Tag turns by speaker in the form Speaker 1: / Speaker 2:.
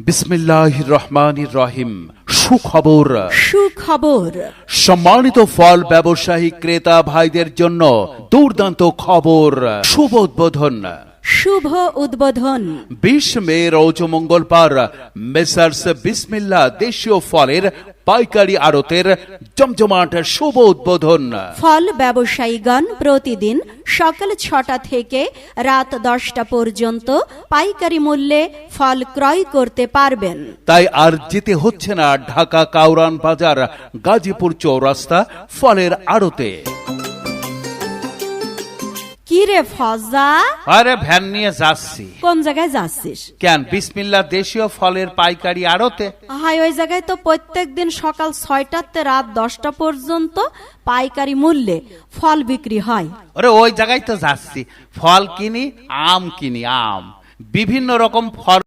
Speaker 1: বিসমিল্লাহ রহমান রহিম। সুখবর।
Speaker 2: সুখবর।
Speaker 1: সম্মানিত ফল ব্যবসায়ী ক্রেতা ভাইদের জন্য দুর্দান্ত খবর। শুভ উদ্বোধন।
Speaker 2: শুভ উদ্বোধন।
Speaker 1: বিশ মে রৌচ মঙ্গলবার মেসার্স বিসমিল্লা দেশীয় ফলের পাইকারি আড়তের জমজমাট শুভ উদ্বোধন।
Speaker 2: ফল ব্যবসায়ীগণ প্রতিদিন সকাল ছটা থেকে রাত দশটা পর্যন্ত পাইকারি মূল্যে ফল ক্রয় করতে পারবেন।
Speaker 1: তাই আর যেতে হচ্ছে না ঢাকা কাউরান বাজার গাজীপুর চৌরাস্তা ফলের আড়তে।
Speaker 2: কি রে ফজা?
Speaker 1: আরে ভ্যান নিয়ে যাচ্ছি।
Speaker 2: কোন জায়গায় যাচ্ছিস?
Speaker 1: কেন বিসমিল্লা দেশীয় ফলের পাইকারি আড়তে?
Speaker 2: হাই ওই জায়গায় তো প্রত্যেক দিন সকাল ছয়টাতে রাত দশটা পর্যন্ত পাইকারি মূল্যে ফল বিক্রি হয়।
Speaker 1: ওরে ওই জায়গায় তো যাচ্ছি। ফল কিনি আম কিনি আম। বিভিন্ন রকম ফল